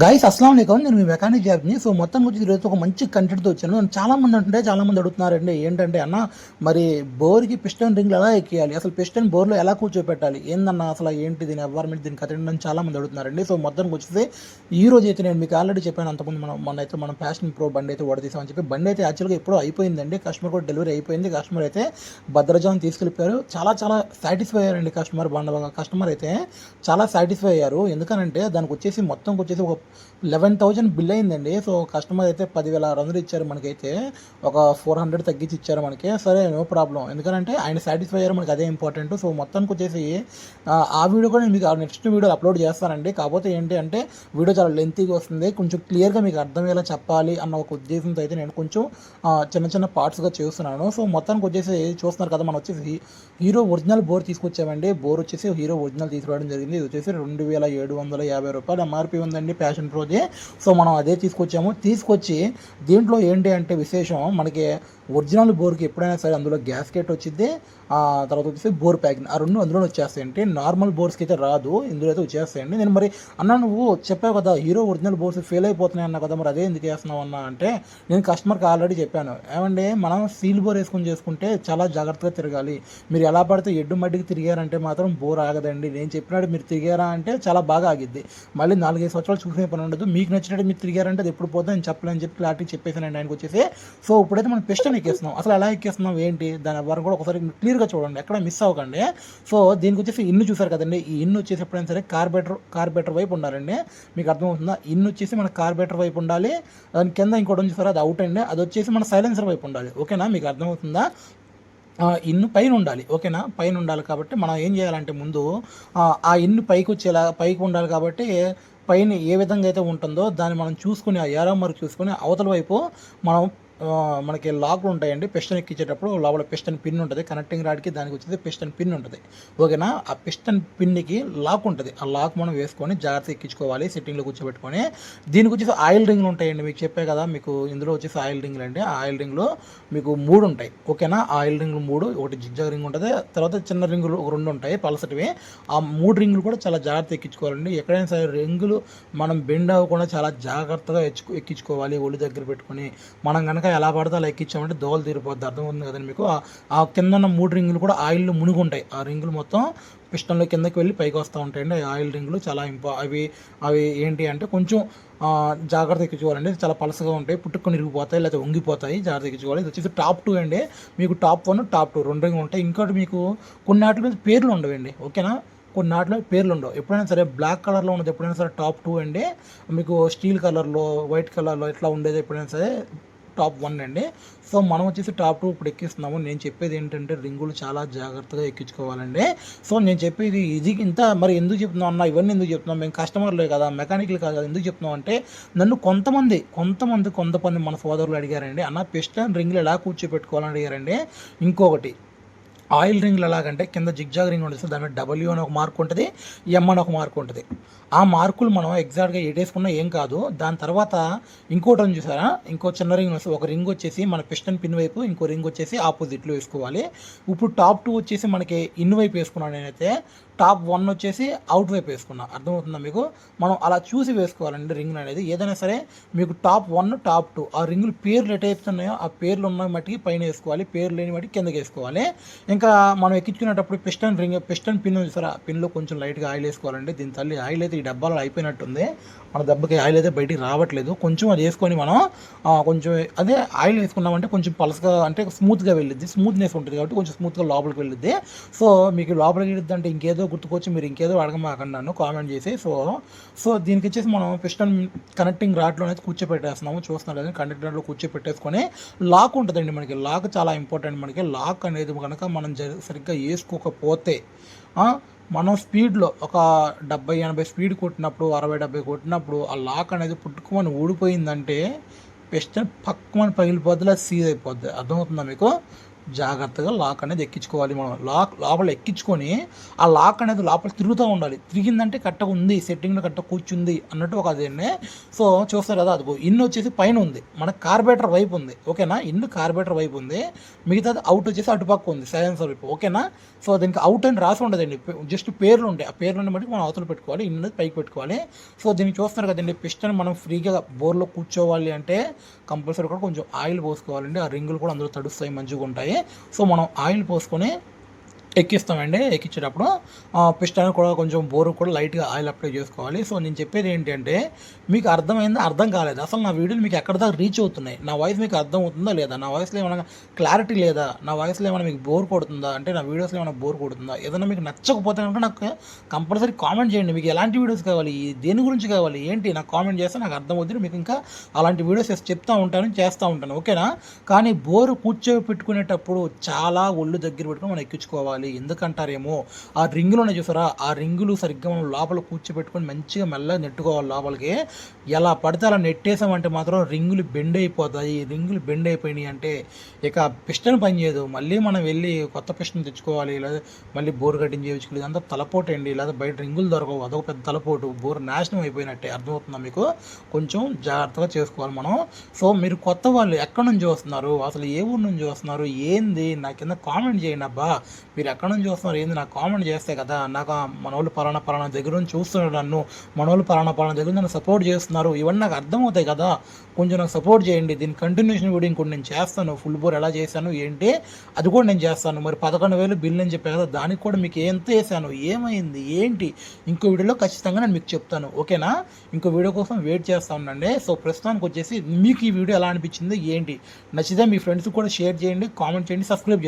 Guys అస్సలం అయికం నేను మీ మెకానిక్ జాబ్ని సో మొత్తం గురించి ఈరోజు ఒక మంచి కంటెంట్తో వచ్చాను. నన్ను చాలామంది అంటుంటే చాలామంది అడుగుతున్నారండి ఏంటంటే అన్న మరి బోర్కి పిస్టన్ రింగ్లు ఎలా ఎక్కియాలి? అసలు పిస్టన్ బోర్లో ఎలా కూర్చోపెట్టాలి? ఏందన్న అసలు ఏంటి దీని ఎన్వైర్మెంట్ దీని కథ అని చాలామంది అడుగుతున్నారండి. సో మొత్తం వచ్చేసి ఈ రోజు అయితే నేను మీకు ఆల్రెడీ చెప్పాను అంతకుముందు మనం మన అయితే మనం ప్యాషన్ ప్రో బండి అయితే ఓడదీసామని చెప్పి. బండి అయితే యాక్చువల్గా ఎప్పుడో అయిపోయిందండి. కస్టమర్ కూడా డెలివరీ అయిపోయింది. కస్టమర్ అయితే భద్రజాన్ని తీసుకెళ్ళిపోయారు. చాలా చాలా సాటిస్ఫై అయ్యారండి కస్టమర్ బండ కస్టమర్ అయితే చాలా సాటిస్ఫై అయ్యారు. ఎందుకనంటే దానికి వచ్చేసి మొత్తం వచ్చేసి ఒక లెవెన్ థౌజండ్ బిల్ అయిందండి. సో కస్టమర్ అయితే పదివేల ఆరు వందలు ఇచ్చారు మనకైతే. ఒక ఫోర్ హండ్రెడ్ తగ్గించి ఇచ్చారు మనకి. సరే నో ప్రాబ్లం. ఎందుకంటే ఆయన సాటిస్ఫై అయ్యారు మనకి అదే ఇంపార్టెంట్. సో మొత్తానికి వచ్చేసి ఆ, వీడియో కూడా మీకు నెక్స్ట్ వీడియో అప్లోడ్ చేస్తానండి. కాకపోతే ఏంటి అంటే వీడియో చాలా లెంతీగా వస్తుంది. కొంచెం క్లియర్గా మీకు అర్థమయ్యేలా చెప్పాలి అన్న ఒక ఉద్దేశంతో అయితే నేను కొంచెం చిన్న చిన్న పార్ట్స్గా చేస్తున్నాను. సో మొత్తానికి వచ్చేసి చూస్తున్నారు కదా మనం వచ్చేసి హీరో ఒరిజినల్ బోర్ తీసుకొచ్చామండి. బోర్ వచ్చేసి హీరో ఒరిజినల్ తీసుకురావడం జరిగింది. ఇది వచ్చేసి రెండు వేల ఏడు వందల యాభై రూపాయలు ఎంఆర్పి ఉందండి. ప్యాషన్ ప్రోది సో మనం అదే తీసుకొచ్చాము. తీసుకొచ్చి దీంట్లో ఏంటి అంటే విశేషం? మనకి ఒరిజినల్ బోర్కి ఎప్పుడైనా సరే అందులో గ్యాస్కెట్ వచ్చింది ఆ తర్వాత వచ్చేసి బోర్ ప్యాకింగ్. ఆ రెండు అందులో వచ్చేస్తాయండి. నార్మల్ బోర్స్కి అయితే రాదు ఇందులో అయితే వచ్చేస్తాయండి. నేను మరి అన్న నువ్వు చెప్పావు కదా హీరో ఒరిజినల్ బోర్స్ ఫెయిల్ అయిపోతున్నాయి అన్న కదా మరి అదే ఎందుకు వేస్తున్నావు అన్న అంటే నేను కస్టమర్కి ఆల్రెడీ చెప్పాను. ఏమంటే మనం సీల్ బోర్ వేసుకొని చేసుకుంటే చాలా జాగ్రత్తగా తిరగాలి. మీరు ఎలా పడితే ఎడ్డు మడ్డికి తిరిగారంటే మాత్రం బోర్ ఆగదండి. నేను చెప్పినట్టు మీరు తిరిగారా అంటే చాలా బాగా ఆగిద్ది. మళ్ళీ నాలుగైదు సంవత్సరాలు చూసిన పని ఉండదు. మీకు నచ్చినట్టు మీరు తిరిగారంటే అది ఎప్పుడు పోతే నేను చెప్పలేని చెప్పి క్లారిటీ చెప్పేసానండి ఆయనకు వచ్చేసి సో ఇప్పుడైతే మనం పిస్టన్ ఎక్కేస్తున్నాం అసలు ఎలా ఎక్కేస్తున్నాం ఏంటి? దాని వరకు కూడా ఒకసారి క్లియర్గా చూడండి. ఎక్కడ మిస్ అవ్వకండి. సో దీనికి వచ్చేసి ఇన్ను చూసారు కదండి. ఈ ఇన్ను వచ్చేసి ఎప్పుడైనా సరే కార్బేటర్ కార్బేటర్ వైపు ఉండాలండి. మీకు అర్థమవుతుందా? ఇన్ను వచ్చేసి మన కార్బేటర్ వైపు ఉండాలి. దాని కింద ఇంకోటి చూసారు? అది అవుట్ అండి. అది వచ్చేసి మన సైలెన్సర్ వైపు ఉండాలి. ఓకేనా? మీకు అర్థమవుతుందా? ఇన్ను పైన ఉండాలి. ఓకేనా? పైన ఉండాలి కాబట్టి మనం ఏం చేయాలంటే ముందు ఆ, ఇన్ను పైకి వచ్చేలా పైకి ఉండాలి కాబట్టి పైన ఏ విధంగా అయితే ఉంటుందో దాన్ని మనం చూసుకుని ఆ ఏరో మార్క్ చూసుకుని అవతల వైపు మనం మనకి లాక్లు ఉంటాయండి. పిస్టన్ ఎక్కించేటప్పుడు లోపల పిస్టన్ పిన్ ఉంటుంది. కనెక్టింగ్ రాడ్కి దానికి వచ్చేది పిస్టన్ పిన్ ఉంటుంది. ఓకేనా? ఆ పిస్టన్ పిన్కి లాక్ ఉంటుంది. ఆ లాక్ మనం వేసుకొని జాగ్రత్త ఎక్కించుకోవాలి సెట్టింగ్లో కూర్చోబెట్టుకొని. దీనికి వచ్చేసి ఆయిల్ రింగ్లు ఉంటాయండి. మీకు చెప్పే కదా మీకు ఇందులో వచ్చేసి ఆయిల్ రింగ్లు అండి. ఆయిల్ రింగ్లు మీకు మూడు ఉంటాయి. ఓకేనా? ఆయిల్ రింగ్లు మూడు ఒకటి జిగ్జాగ్ రింగ్ ఉంటుంది. తర్వాత చిన్న రింగులు ఒక రెండు ఉంటాయి పలసటివి. ఆ మూడు రింగులు కూడా చాలా జాగ్రత్త ఎక్కించుకోవాలండి. ఎక్కడైనా సరే రింగులు మనం బెండ్ అవ్వకుండా చాలా జాగ్రత్తగా ఎక్కించుకోవాలి ఒళ్ళు దగ్గర పెట్టుకొని. మనం కనుక ఎలా పడితే అలా ఎక్కించామంటే దోవలు తీరిపోద్ది. అర్థం ఉంది కదండి మీకు? ఆ- కింద ఉన్న మూడు రింగులు కూడా ఆయిల్లో మునుగుంటాయి. ఆ రింగులు మొత్తం పిస్టన్లో కిందకి వెళ్ళి పైకి వస్తూ ఉంటాయండి. ఆ ఆయిల్ రింగులు చాలా ఇంపా అవి అవి ఏంటి అంటే కొంచెం జాగ్రత్త ఎక్కించుకోవాలండి. చాలా పలసగా ఉంటాయి. పుట్టుకొని ఇరిగిపోతాయి లేకపోతే వంగిపోతాయి. జాగ్రత్త ఎక్కించుకోవాలి. ఇది వచ్చేసి టాప్ టూ అండి. మీకు టాప్ వన్ టాప్ టూ రెండు రింగులు ఉంటాయి. ఇంకోటి మీకు కొన్ని వాటి మీద పేర్లు ఉండవండి. ఓకేనా? కొన్ని నాట్లో పేర్లు ఉండవు. ఎప్పుడైనా సరే బ్లాక్ కలర్లో ఉన్నది ఎప్పుడైనా సరే టాప్ టూ అండి. మీకు స్టీల్ కలర్లో వైట్ కలర్లో ఇట్లా ఉండేది ఎప్పుడైనా సరే టాప్ వన్ అండి. సో మనం వచ్చేసి టాప్ టూ ఇప్పుడు ఎక్కిస్తున్నాము. నేను చెప్పేది ఏంటంటే రింగులు చాలా జాగ్రత్తగా ఎక్కించుకోవాలండి. సో నేను చెప్పేది ఇది ఇంత మరి ఎందుకు చెప్తున్నాం అన్న ఇవన్నీ ఎందుకు చెప్తున్నాం మేము కస్టమర్లే కదా మెకానిక్లు కాదు కదా ఎందుకు చెప్తున్నాం అంటే నన్ను కొంతమంది కొంతమంది కొంతమంది మన సోదరులు అడిగారండి. అన్న పిస్టన్ రింగులు ఎలా కూర్చోపెట్టుకోవాలని అడిగారండి. ఇంకొకటి ఆయిల్ రింగ్లు ఎలాగంటే కింద జిగ్జాగ్ రింగ్ ఉంటుంది దాని మీద డబ్ల్యూ అని ఒక మార్క్ ఉంటుంది ఎం అని ఒక మార్క్ ఉంటుంది. ఆ మార్కులు మనం ఎగ్జాక్ట్గా ఎటేసుకున్నా ఏం కాదు. దాని తర్వాత ఇంకోటి ఉంది చూసారా? ఇంకో చిన్న రింగ్ వస్తుంది ఒక రింగ్ వచ్చేసి మన పిస్టన్ పిన్ వైపు ఇంకో రింగ్ వచ్చేసి ఆపోజిట్లో వేసుకోవాలి. ఇప్పుడు టాప్ టూ వచ్చేసి మనకి ఇన్ వైపు వేసుకున్నాను నేనైతే టాప్ వన్ వచ్చేసి అవుట్ వైపు వేసుకున్నా. అర్థమవుతుందా మీకు? మనం అలా చూసి వేసుకోవాలండి రింగ్ అనేది. ఏదైనా సరే మీకు టాప్ వన్ టాప్ టూ ఆ రింగులు పేర్లు ఎటు ఉన్నాయో ఆ పేర్లు ఉన్న మట్టికి పైన వేసుకోవాలి పేర్లు లేని మట్టికి కిందకి వేసుకోవాలి. ఇంకా మనం ఎక్కించుకునేటప్పుడు పిస్టన్ రింగ్ పిస్టన్ పిన్ ఉంది సార్. ఆ పిన్లో కొంచెం లైట్గా ఆయిల్ వేసుకోవాలండి దీని తల్లి ఆయిల్ అయితే ఈ డబ్బాలో అయిపోయినట్టుంది. మన దెబ్బకి ఆయిల్ అయితే బయటికి రావట్లేదు. కొంచెం అది వేసుకొని మనం కొంచెం అదే ఆయిల్ వేసుకున్నామంటే కొంచెం పలసగా అంటే స్మూత్గా వెళ్ళిద్ది. స్మూత్నెస్ ఉంటుంది కాబట్టి కొంచెం స్మూత్గా లోపలికి వెళ్ళిద్ది. సో మీకు లోపలికి వెళ్ళిద్ది అంటే ఇంకేదో గుర్తుకొచ్చి మీరు ఇంకేదో అడగమాకండాను కామెంట్ చేసి. సో సో దీనికి వచ్చేసి మనం పిస్టన్ కనెక్టింగ్ రాడ్లో అనేది కూర్చోపెట్టేస్తున్నాము. చూస్తున్నాం కదా కనెక్టింగ్ రాడ్లో కూర్చోపెట్టేసుకొని లాక్ ఉంటుందండి మనకి. లాక్ చాలా ఇంపార్టెంట్ మనకి. లాక్ అనేది కనుక మనం జరి- సరిగ్గా వేసుకోకపోతే మనం స్పీడ్లో ఒక డెబ్బై ఎనభై స్పీడ్ కొట్టినప్పుడు అరవై డెబ్బై కొట్టినప్పుడు ఆ లాక్ అనేది పుట్టుకోమని ఊడిపోయిందంటే పెస్ట్ పక్కమని పగిలిపోద్ది లేదా సీజ్ అయిపోద్ది. అర్థమవుతుందా మీకు? జాగ్రత్తగా లాక్ అనేది ఎక్కించుకోవాలి మనం. లాక్ లోపల ఎక్కించుకొని ఆ లాక్ అనేది లోపల తిరుగుతూ ఉండాలి. తిరిగిందంటే కరెక్ట్గా ఉంది సెట్టింగ్లో కట్ట కూర్చుంది అన్నట్టు ఒక అదేనే సో చూస్తారు కదా అది ఇన్ను వచ్చేసి పైన ఉంది. మన కార్బేటర్ వైపు ఉంది. ఓకేనా? ఇన్ను కార్బేటర్ వైపు ఉంది. మిగతాది అవుట్ వచ్చేసి అటుపక్క ఉంది. సైలెన్సర్ వైపు. ఓకేనా? సో దీనికి అవుట్ అని రాసి ఉండదండి. జస్ట్ పేర్లు ఉంటాయి. ఆ పేర్లను బట్టి మనం అవతల పెట్టుకోవాలి ఇన్ పైకి పెట్టుకోవాలి. సో దీన్ని చూస్తున్నారు కదండి పిస్టన్ మనం ఫ్రీగా బోర్లో కూర్చోవాలి అంటే కంపల్సరీ కూడా కొంచెం ఆయిల్ పోసుకోవాలండి. ఆ రింగులు కూడా అందులో తడుస్తాయి మంచిగా ఉంటాయి. సో మనం ఆయిల్ పోసుకొని ఎక్కిస్తామండి ఎక్కించేటప్పుడు పిస్టాన్ కూడా కొంచెం బోరు కూడా లైట్గా ఆయిల్ అప్లై చేసుకోవాలి. సో నేను చెప్పేది ఏంటంటే మీకు అర్థమైందా అర్థం కాలేదు? అసలు నా వీడియోలు మీకు ఎక్కడ దాకా రీచ్ అవుతున్నాయి? నా వాయిస్ మీకు అర్థం అవుతుందా లేదా? నా వాయిస్లో ఏమైనా క్లారిటీ లేదా? నా వాయిస్లో ఏమైనా మీకు బోర్ కొడుతుందా? అంటే నా వీడియోస్లో ఏమైనా బోర్ కొడుతుందా? ఏదైనా మీకు నచ్చకపోతే కనుక నాకు కంపల్సరీ కామెంట్ చేయండి. మీకు ఎలాంటి వీడియోస్ కావాలి? దేని గురించి కావాలి? ఏంటి? నాకు కామెంట్ చేస్తే నాకు అర్థం అవుతుంది. మీకు ఇంకా అలాంటి వీడియోస్ చెప్తూ చెప్తా ఉంటాను చేస్తూ ఉంటాను. ఓకేనా? కానీ బోరు కూర్చోపెట్టుకునేటప్పుడు చాలా ఒళ్ళు దగ్గర పెట్టుకుని మనం ఎక్కించుకోవాలి. ఎందుకంటారేమో ఆ రింగులు ఉన్నాయి చూసారా? ఆ రింగులు సరిగ్గా మనం లోపల కూర్చోబెట్టుకొని మంచిగా మెల్లగా నెట్టుకోవాలి లోపలికి. ఎలా పడితే అలా నెట్టేసామంటే మాత్రం రింగులు బెండ్ అయిపోతాయి. రింగులు బెండ్ అయిపోయినాయి అంటే ఇక పిస్టన్ పనిచేయదు మళ్ళీ మనం వెళ్ళి కొత్త పిస్టన్ తెచ్చుకోవాలి. లేదా మళ్ళీ బోర్ కటింగ్ చేయించుకోవాలి. ఇదంతా తలపోటు అండి లేదా బయట రింగులు దొరకవు. అదొక పెద్ద తలపోటు. బోర్ నాశనం అయిపోయినట్టే. అర్థమవుతుందా మీకు? కొంచెం జాగ్రత్తగా చేసుకోవాలి మనం. సో మీరు కొత్త వాళ్ళు ఎక్కడి నుంచి వస్తున్నారు? అసలు ఏ ఊరు నుంచి వస్తున్నారు? ఏంది? నా కింద కామెంట్ చేయండి అబ్బా. మీరు ఎక్కడి నుంచి చూస్తున్నారు? ఏంది నాకు కామెంట్ చేస్తే కదా నాకు మనోళ్ళు పలానా పలానా దగ్గర నుంచి చూస్తున్నారు నన్ను మనోళ్ళు పలానా పలానా దగ్గర నుంచి నన్ను సపోర్ట్ చేస్తున్నారు. ఇవన్నీ నాకు అర్థమవుతాయి కదా. కొంచెం నాకు సపోర్ట్ చేయండి. దీని కంటిన్యూషన్ వీడియో ఇంకోటి నేను చేస్తాను. ఫుల్ బోర్ ఎలా చేశాను ఏంటి అది కూడా నేను చేస్తాను. మరి పదకొండు వేలు బిల్ అని చెప్పాను కదా దానికి కూడా మీకు ఎంత వేసాను ఏమైంది ఏంటి? ఇంకో వీడియోలో ఖచ్చితంగా నేను మీకు చెప్తాను. ఓకేనా? ఇంకో వీడియో కోసం వెయిట్ చేస్తా ఉండండి. సో ప్రస్తుతానికి వచ్చేసి మీకు ఈ వీడియో ఎలా అనిపించింది ఏంటి? నచ్చితే మీ ఫ్రెండ్స్ కూడా షేర్ చేయండి కామెంట్ చేయండి సబ్స్క్రైబ్ చేయండి.